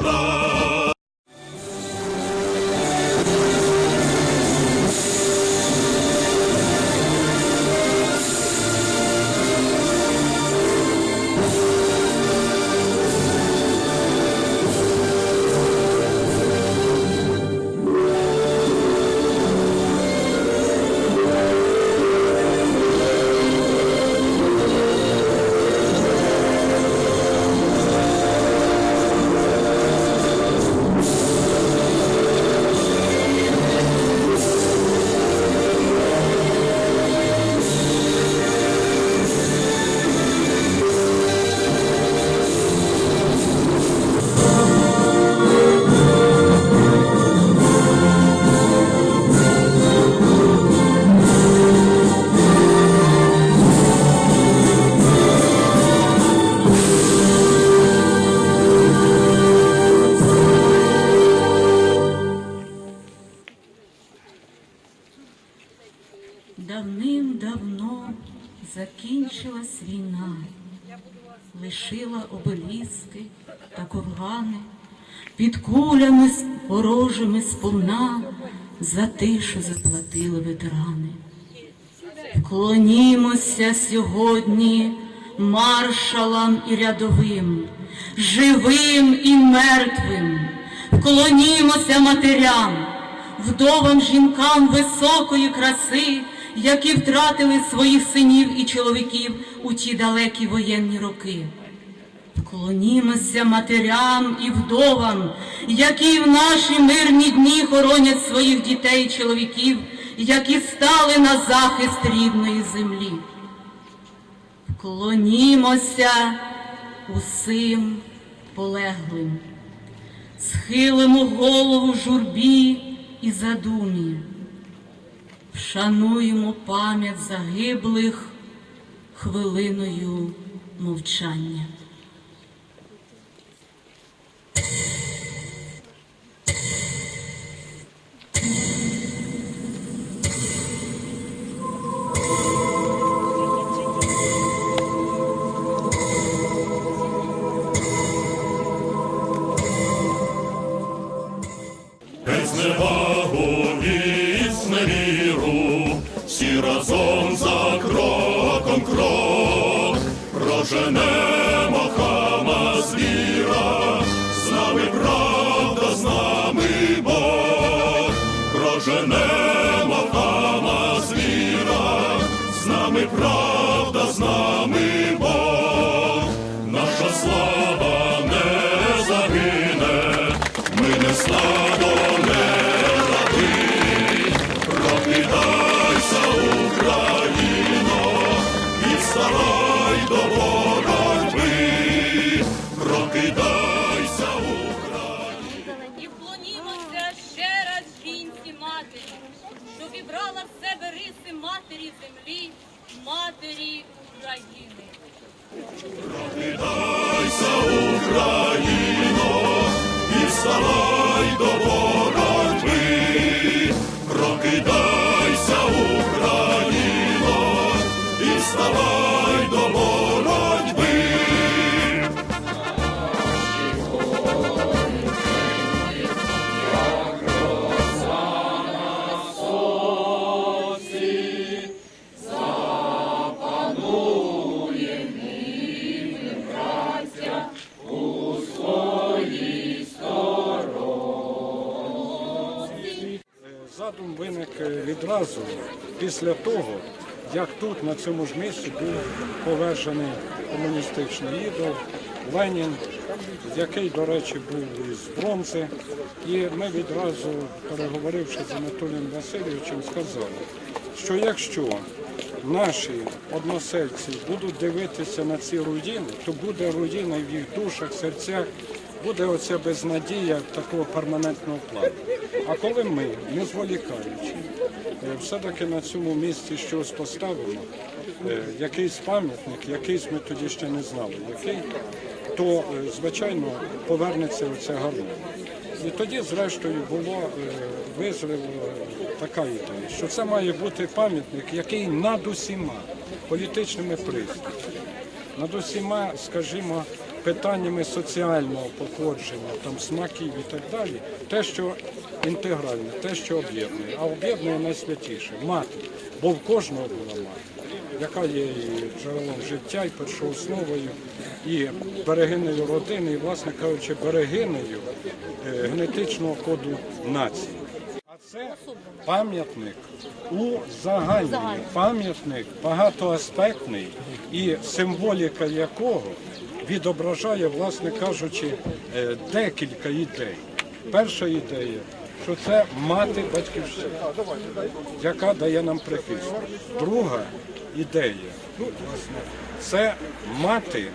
blood. Лишила обеліски та ковгани, під кулями ворожими сповна за тишу заплатили ветерани. Вклонімося сьогодні маршалам і рядовим, живим і мертвим, вклонімося матерям, вдовам жінкам високої краси, які втратили своїх синів і чоловіків у ті далекі воєнні роки. Вклонімося матерям і вдовам, які в наші мирні дні хоронять своїх дітей і чоловіків, які стали на захист рідної землі. Вклонімося усім полеглим, схилимо голову журбі і задумі, вшануємо пам'ять загиблих хвилиною мовчання. National. Відразу після того, як тут, на цьому ж місці, був повержений комуністичний ідол Ленін, який, до речі, був із бронзи. І ми відразу, переговоривши з Анатолієм Васильовичем, сказали, що якщо наші односельці будуть дивитися на ці руїни, то буде руїна в їх душах, серцях, буде оця безнадія такого перманентного плану. А коли ми, не зволікаючи, е, все-таки на цьому місці щось поставимо, е, якийсь пам'ятник, якийсь ми тоді ще не знали, який, то, е, звичайно, повернеться оця гармонія. І тоді, зрештою, було визріло така ідея, що це має бути пам'ятник, який над усіма політичними приступами, над усіма, скажімо, питаннями соціального походження, там смаків і так далі, те, що інтегральне, те, що об'єднує, а об'єднує найсвятіше мати, бо в кожного була мати, яка є і джерелом життя, і першоосновою, і берегинею родини, і, власне кажучи, берегинею е, генетичного коду нації. Це пам'ятник у загальний, пам'ятник багатоаспектний і символіка якого відображає, власне кажучи, е, декілька ідей. Перша ідея, що це мати батьківщина, яка дає нам прихист. Друга ідея, це мати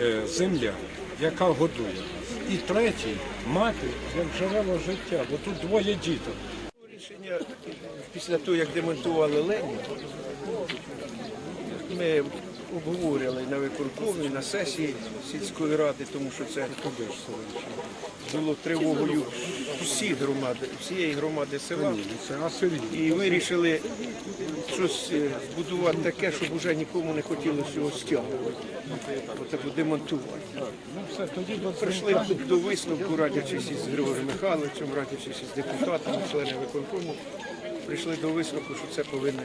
е, земля, яка годує нас. І третій мати як джерело життя, бо тут двоє діток. Рішення після того, як демонтували Лені, ми обговорювали на виконкомі, на сесії сільської ради, тому що це було тривогою всіх громади, всієї громади села. Асирі. І вирішили щось е, збудувати таке, щоб вже нікому не хотілося його стягувати. Демонтувати. Ну Прийшли до висновку, радячись із Григорієм Михайловичем, радячись із депутатами, членами виконкому, прийшли до висновку, що це повинен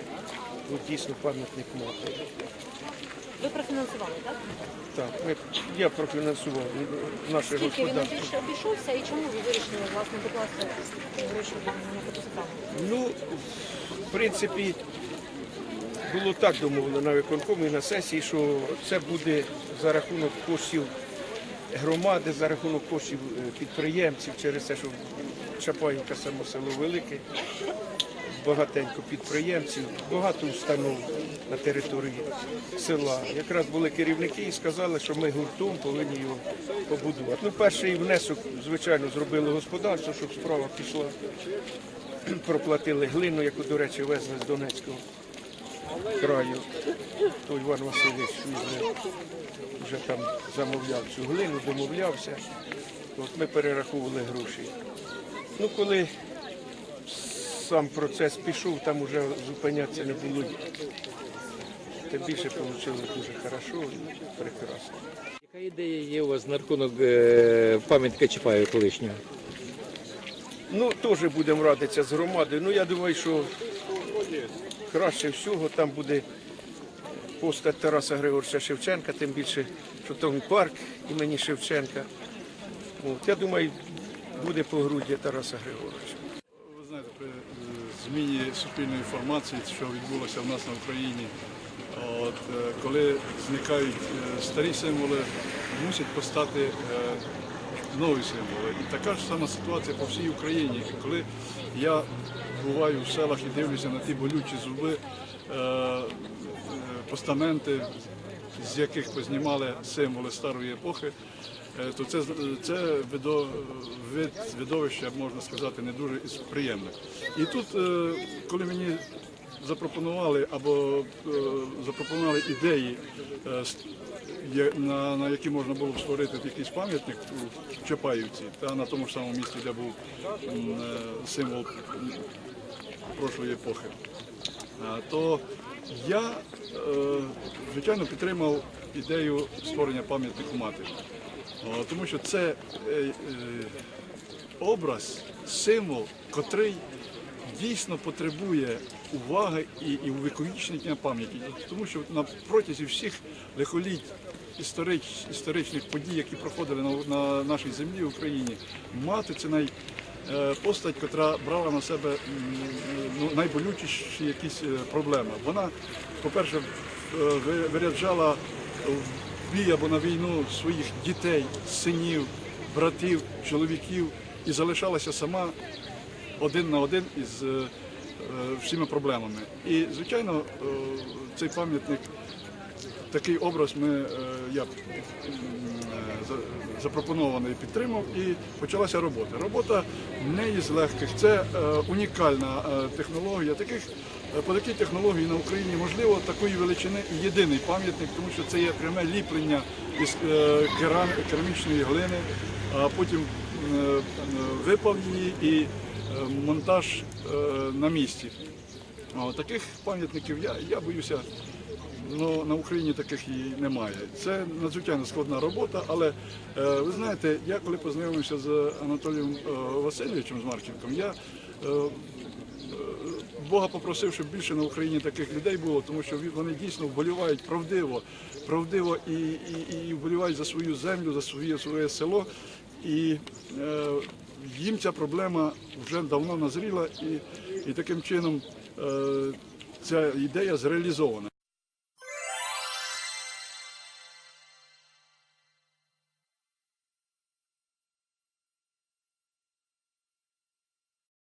бути дійсно пам'ятник мати. Ви профінансували, так? Так, ми, я профінансував наше Скільки він господарство. обійш- обійшовся і чому ви вирішили власне докласти гроші на фотосправу? Ну, в принципі, було так домовлено на виконкомі і на сесії, що це буде за рахунок коштів громади, за рахунок коштів е, підприємців, через те, що Чапаївка само село велике, багатенько підприємців, багато установ на території села. Якраз були керівники і сказали, що ми гуртом повинні його побудувати. Ну, перший внесок, звичайно, зробили господарство, щоб справа пішла проплатили глину, яку, до речі, везли з Донецького краю. То Іван Васильович вже, вже там замовляв цю глину, домовлявся. От ми перераховували гроші. Ну, коли сам процес пішов, там вже зупинятися не було. Тим більше вийшло дуже хорошо і прекрасно. Яка ідея є у вас на рахунок е, пам'ятника Чапаєва колишнього? Ну, теж будемо радитися з громадою. Ну, я думаю, що краще всього там буде постать Тараса Григоровича Шевченка, тим більше, що там парк імені Шевченка. От, я думаю, буде погруддя Тараса Григоровича. Ви знаєте, зміні суспільної інформації, що відбулося в нас на Україні, от, е, коли зникають е, старі символи, мусять постати е, нові символи. І така ж сама ситуація по всій Україні. Коли я буваю в селах і дивлюся на ті болючі зуби, постаменти, з яких познімали символи старої епохи, то це, це вид, видовище, можна сказати, не дуже приємне. І тут, е, коли мені запропонували або е, запропонували ідеї, е, на, на які можна було б створити якийсь пам'ятник у Чапаївці, та на тому ж самому місці, де був е, символ прошлої епохи то я, е, звичайно, підтримав ідею створення пам'ятнику матері. О, Тому що це е, е, образ, символ, котрий дійсно потребує уваги і, і пам'яті. Тому що на протязі всіх лихоліть історич, історичних подій, які проходили на, на нашій землі в Україні, мати це най, е, постать, яка брала на себе ну, найболючіші якісь е, проблеми. Вона, по-перше, е, виряджала бій або на війну своїх дітей, синів, братів, чоловіків і залишалася сама один на один із е, е, всіма проблемами. І, звичайно, е, цей пам'ятник такий образ ми, я запропонований підтримав і почалася робота. Робота не із легких, це е, унікальна е, технологія. Таких, е, по такій технології на Україні можливо такої величини єдиний пам'ятник, тому що це є пряме ліплення із керамічної глини, а потім випав її і монтаж на місці. Таких пам'ятників я, я боюся, ну, на Україні таких і немає. Це надзвичайно складна робота, але е, ви знаєте, я коли познайомився з Анатолієм е, Васильовичем з Марченком, я е, Бога попросив, щоб більше на Україні таких людей було, тому що вони дійсно вболівають правдиво, правдиво і, і, і вболівають за свою землю, за своє, своє село. І е, їм ця проблема вже давно назріла, і, і таким чином е, ця ідея зреалізована.